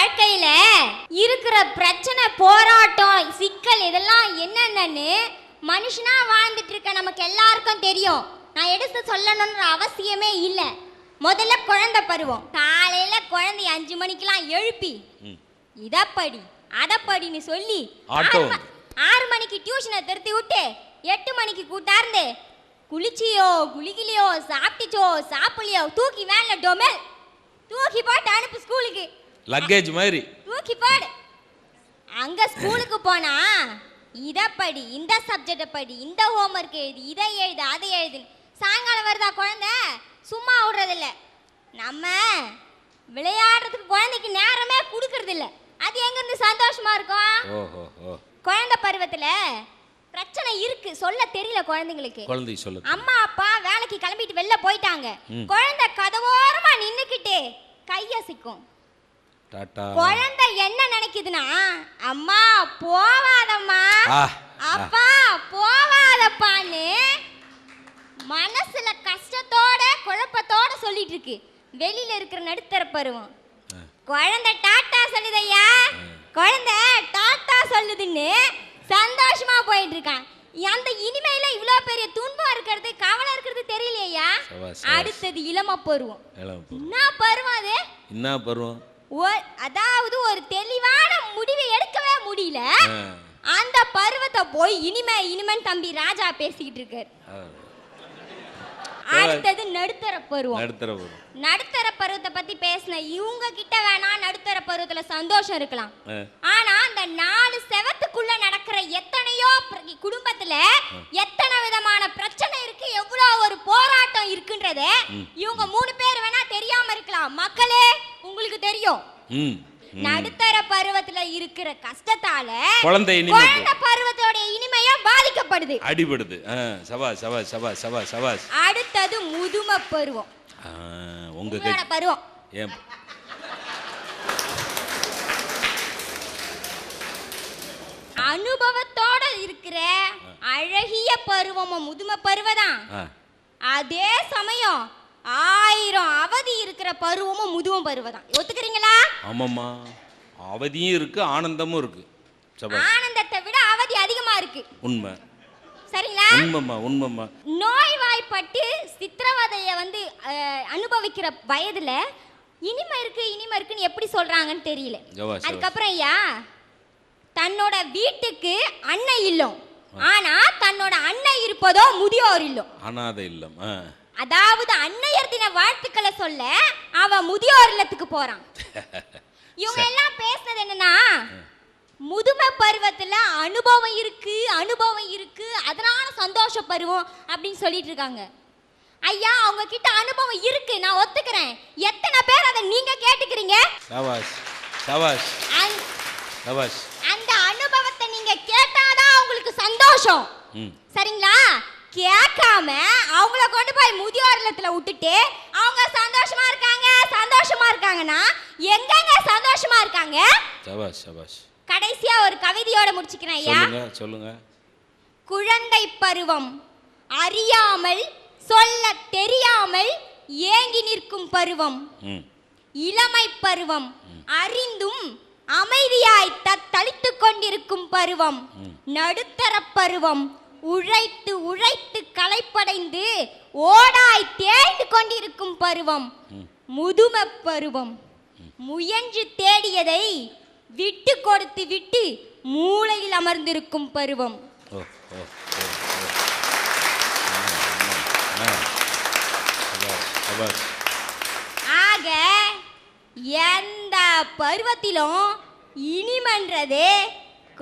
வாழ்க்கையில இருக்கிற பிரச்சனை போராட்டம் சிக்கல் இதெல்லாம் என்னென்னன்னு மனுஷனா வாழ்ந்துட்டு இருக்க நமக்கு எல்லாருக்கும் தெரியும். நான் எடுத்து சொல்லணும்ன்ற அவசியமே இல்லை. முதல்ல குழந்தை பருவம். காலையில குழந்தை அஞ்சு மணிக்கெல்லாம் எழுப்பி. இதப்படி அதப்படின்னு சொல்லி ஆறு மணிக்கு டியூஷனை திருத்தி விட்டு எட்டு மணிக்கு கூட்டார்ந்து குளிச்சியோ குளிக்கலையோ சாப்பிட்டுச்சோ சாப்பிடலையோ தூக்கி வேன்ல டொமெல் தூக்கி போட்டு அனுப்பு லக்கேஜ் மாதிரி. தூக்கி போடு. அங்க ஸ்கூலுக்கு போனா இத படி இந்த சப்ஜெக்ட படி இந்த ஹோம்ஒர்க் எழுதி இதை எழுது அதை எழுது. சாயங்காலம் வருதா குழந்தை? சும்மா விடுறதில்ல. நம்ம விளையாடுறதுக்கு குழந்தைக்கு நேரமே கொடுக்கறது இல்ல அது எங்க இருந்து சந்தோஷமா இருக்கும்? குழந்தை பருவத்துல பிரச்சனை இருக்கு. சொல்ல தெரியல குழந்தைங்களுக்கு. குழந்தை சொல்லு. அம்மா அப்பா வேலைக்கு கிளம்பிட்டு வெளில போயிட்டாங்க. குழந்தை கதவோரமா நின்னுக்கிட்டு கையசிக்கும். டாட்டா. குழந்தை என்ன நினைக்குதுன்னா அம்மா போவாதம்மா. அப்பா போவாதப்பான்னு மனசுல கஷ்டத்தோட குழப்பத்தோட சொல்லிட்டு இருக்கு வெளியில இருக்கிற நடுத்தர பருவம். குழந்தை டாட்டா சொல்லுதையா குழந்தை டாட்டா சொல்லுதுன்னு சந்தோஷமா போயிட்டு இருக்கான் அந்த இனிமையில இவ்வளோ பெரிய துன்பம் இருக்கிறது கவலை இருக்கிறது தெரியலையா. அடுத்தது இளம பருவம். என்ன பருவம் அது? என்ன பருவம்? அதாவது ஒரு தெளிவான முடிவை எடுக்கவே முடியல. அந்த பருவத்தை போய் இனிமே இனிமேன் தம்பி ராஜா பேசிக்கிட்டு இருக்காரு. அடுத்தது நடுத்தர பருவம். நடுத்தர பருவம். நடுத்தர பருவத்தை பத்தி பேசின இவங்க கிட்ட வேணா நடுத்தர பருவத்துல சந்தோஷம் இருக்கலாம். ஆனா அந்த நாலு செவத்துக்குள்ள நடக்கிற எத்தனையோ குடும்பத்துல எத்தனை விதமான பிரச்சனை இருக்கு எவ்வளவு ஒரு போராட்டம் இருக்குன்றத இவங்க மூணு பேர் வேணா தெரியாம இருக்கலாம். மக்களே உங்களுக்கு தெரியும். நடுத்தர பருவத்துல இருக்கிற கஷ்டத்தால குழந்தை பருவத்தோட இனிமையும் பாதிக்கப்படுது. அடிபடுது. அடுத்தது முதுமை பருவம். உங்க பருவம். ஏன்? அனுபவத்தோட இருக்கிற அழகிய பருவமும் முதுமை பருவதான் அதே சமயம் ஆயிரம் அவதி இருக்கிற பருவமும் முதுமை பருவதான். ஒத்துக்கிறீங்களா? ஆமாம்மா. அவதியும் இருக்கு ஆனந்தமும் இருக்கு. ஆனந்தத்தை விட அவதி அதிகமா இருக்கு. உண்மை. சரிங்களா? உண்மைம்மா உண்மைம்மா. நோய்வாய்ப்பட்டு சித்திரவதைய வந்து அஹ், அனுபவிக்கிற வயதுல இனிமை இருக்கு இனிமை இருக்குன்னு எப்படி சொல்றாங்கன்னு தெரியல. ஜவா, ஜவா. அதுக்கப்புறம் ஐயா தன்னோட வீட்டுக்கு அன்னை இல்லம். ஆனா தன்னோட அன்னை இருப்பதோ முதியோர் இல்லம். அனாதை இல்லம் ஆ. அதாவது அன்னையர் தின வாழ்த்துக்களை சொல்ல அவன் முதியோர் இல்லத்துக்கு போறான். இவங்க எல்லாம் பேசுனது என்னன்னா முதுமை பருவத்துல அனுபவம் இருக்கு அனுபவம் இருக்கு அதனால சந்தோஷ பருவம் அப்படின்னு சொல்லிட்டு இருக்காங்க. ஐயா அவங்க கிட்ட அனுபவம் இருக்கு நான் ஒத்துக்கிறேன். எத்தனை பேர் அதை நீங்க கேட்டுக்கிறீங்க? சபாஷ் அந்த- சபாஷ். அந்த அனுபவத்தை நீங்க கேட்டாதான் உங்களுக்கு சந்தோஷம். சரிங்களா? கேட்காம அவங்கள கொண்டு போய் முதியோர் இல்லத்துல விட்டுட்டு அவங்க சந்தோஷமா இருக்காங்க சந்தோஷமா இருக்காங்கன்னா எங்கங்க சந்தோஷமா இருக்காங்க? சபாஷ் சபாஷ். கடைசியா ஒரு கவிதையோட முடிச்சுக்கிறேன் ஐயா. சொல்லுங்க குழந்தை பருவம் அறியாமல் சொல்ல தெரியாமல் ஏங்கி நிற்கும் பருவம். இளமை பருவம் அறிந்தும் அமைதியாய் தத்தளித்துக் கொண்டிருக்கும் பருவம். நடுத்தர பருவம் உழைத்து உழைத்து களைப்படைந்து ஓடாய் தேய்ந்து கொண்டிருக்கும் பருவம் முதும பருவம். முயன்று தேடியதை விட்டு கொடுத்து விட்டு மூளையில் அமர்ந்திருக்கும் பருவம். ஆக எந்த பருவத்திலும் இனிமன்றது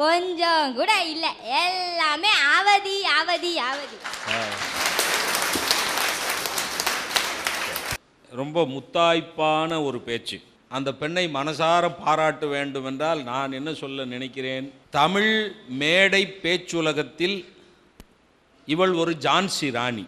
கொஞ்சம் கூட இல்லை. எல்லாமே அவதி அவதி அவதி. ரொம்ப முத்தாய்ப்பான ஒரு பேச்சு. அந்த பெண்ணை மனசார பாராட்ட வேண்டும் என்றால் நான் என்ன சொல்ல நினைக்கிறேன்? தமிழ் மேடை பேச்சுலகத்தில் இவள் ஒரு ஜான்சி ராணி.